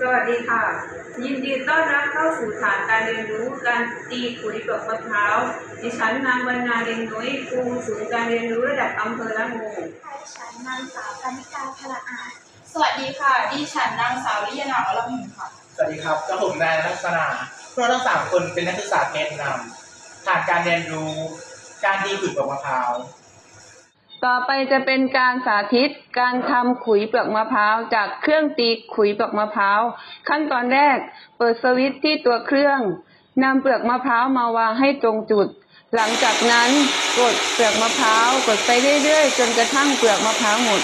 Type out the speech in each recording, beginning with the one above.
สวัสดีค่ะ ยินดีต้อนรับเข้าสู่ฐานการเรียนรู้การตีขุยเปลือกมะพร้าวดิฉันนางวรรณาเรียนนุ้ยครูศูนย์การเรียนรู้ระดับอำเภอละงูค่ะฉันนางสาวกนิกาพละอาจสวัสดีค่ะ ดิฉันนางสาวลิยนาอรพิมค่ะ สวัสดีครับกับผมนายลักษณะพวกเราทั้งสามคนเป็นนักศึกษาแกนนำผ่านการเรียนรู้ การตีขุดปลอกมะพร้าว ต่อไปจะเป็นการสาธิตการทำขุยเปลือกมะพร้าวจากเครื่องตีขุยเปลือกมะพร้าว ขั้นตอนแรก เปิดสวิตช์ที่ตัวเครื่องนำเปลือกมะพร้าวมาวางให้ตรงจุด หลังจากนั้นกดเปลือกมะพร้าวกดไปเรื่อยๆ จนกระทั่งเปลือกมะพร้าวหมด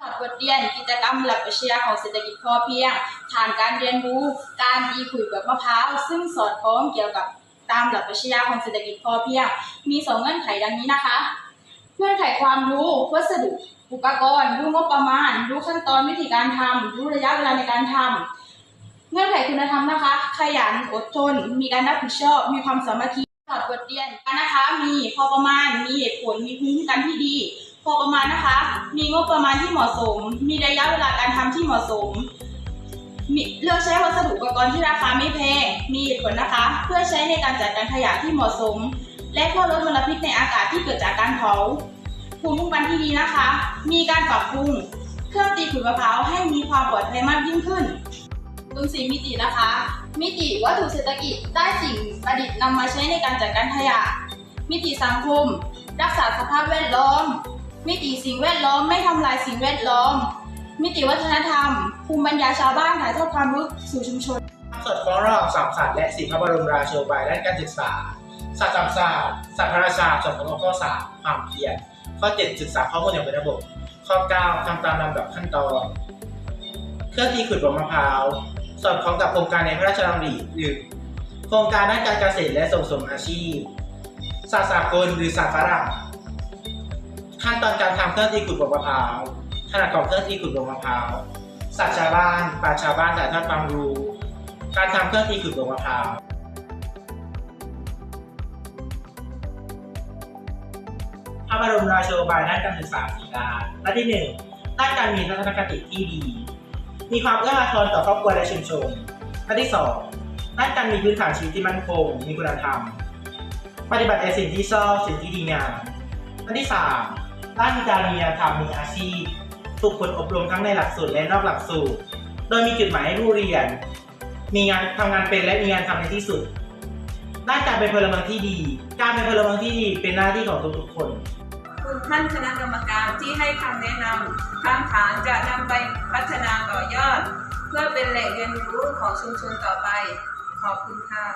ถอด บทเรียน กิจกรรมหลักปรัชญาของเศรษฐกิจพอเพียงฐานการเรียนรู้ การตีขุยเปลือกมะพร้าวซึ่งสอดคล้องเกี่ยวกับตามหลักปรัชญาของเศรษฐกิจพอเพียง มีสองเงื่อนไขดังนี้นะคะ เงื่อนไขความรู้วัสดุอุปกรณ์รู้งบประมาณ รู้ขั้นตอนวิธีการทำรู้ระยะเวลาในการทำเงื่อนไขคุณธรรมนะคะ ขยันอดทน มีการรับผิดชอบ มีความสามัคคีถอดบทเรียนนะคะ มีพอประมาณ มีเหตุผล มีพื้นที่การที่ดี พอประมาณนะคะ มีงบประมาณที่เหมาะสม มีระยะเวลาการทำที่เหมาะสมมีเลือกใช้วัสดุอุปกรณ์ที่ราคาไม่แพง มีเหตุผลนะคะ เพื่อใช้ในการจัดการขยะที่เหมาะสม และเพื่อลดมลพิษในอากาศที่เกิดจากการเผาภูมิคุ้มกันที่ดีนะคะ มีการปรับปรุง เครื่องตีขุยมะพร้าวให้มีความปลอดภัยมากยิ่งขึ้นตุนสีมิตินะคะ มิติวัตถุเศรษฐกิจได้สิ่งประดิษฐ์นำมาใช้ในการจัดการขยะ มิติสังคม รักษาสภาพแวดล้อม มิติสิ่งแวดล้อมไม่ทำลายสิ่งแวดล้อม มิติวัฒนธรรม ภูมิปัญญาชาวบ้านถ่ายทอดความรู้สู่ชุมชนสอดคล้องระหว่างสามศาสตร์และสี่พระบรมราโชบายด้านการศึกษาศาสตร์สามศาสตร์ศาสตร์พระราชาสอดคล้องข้อสามความเพียรข้อเจ็ดศึกษาข้อมูลอย่างเป็นระบบ ข้อเก้าทำตามลำดับขั้นตอน เครื่องตีขุดปลอกมะพร้าว สอดคล้องกับโครงการในพระราชดำริหรือโครงการด้านการเกษตรและส่งเสริมอาชีพศาสตร์สากลหรือศาสตร์ฝรั่ง ขั้นตอนการทำเครื่องตีขุดปลอกมะพร้าวขนาดของเครื่องตีขุดปลอกมะพร้าวศาสตร์ชาวบ้านปราชาวบ้านถ่ายทอดความรู้ การทำเครื่องตีขุดปลอกมะพร้าวพระบรมราโชบายด้านการศึกษาสีด้านด้านที่หนึ่งด้านการมีทัศนคติที่ดี มีความเอื้ออาทรต่อครอบครัวและชุมชนด้านที่สองด้านการมีพื้นฐานชีวิตที่มั่นคง มีคุณธรรม ปฏิบัติในสิ่งที่ชอบสิ่งที่ดีงามด้านที่สาม ด้านการมีธรรมมีอาชีพฝึกฝนอบรมทั้งในหลักสูตรและนอกหลักสูตร โดยมีจุดหมายให้ผู้เรียน มีงานทำงานเป็นและมีงานทำในที่สุดด้านการเป็นพลเมืองที่ดี การเป็นพลเมืองที่ดีเป็นหน้าที่ของทุกๆคน คุณท่านคณะกรรมการที่ให้คำแนะนำทางฐานจะนำไปพัฒนาต่อยอด เพื่อเป็นแหล่งเรียนรู้ของชุมชนต่อไป ขอบคุณค่ะ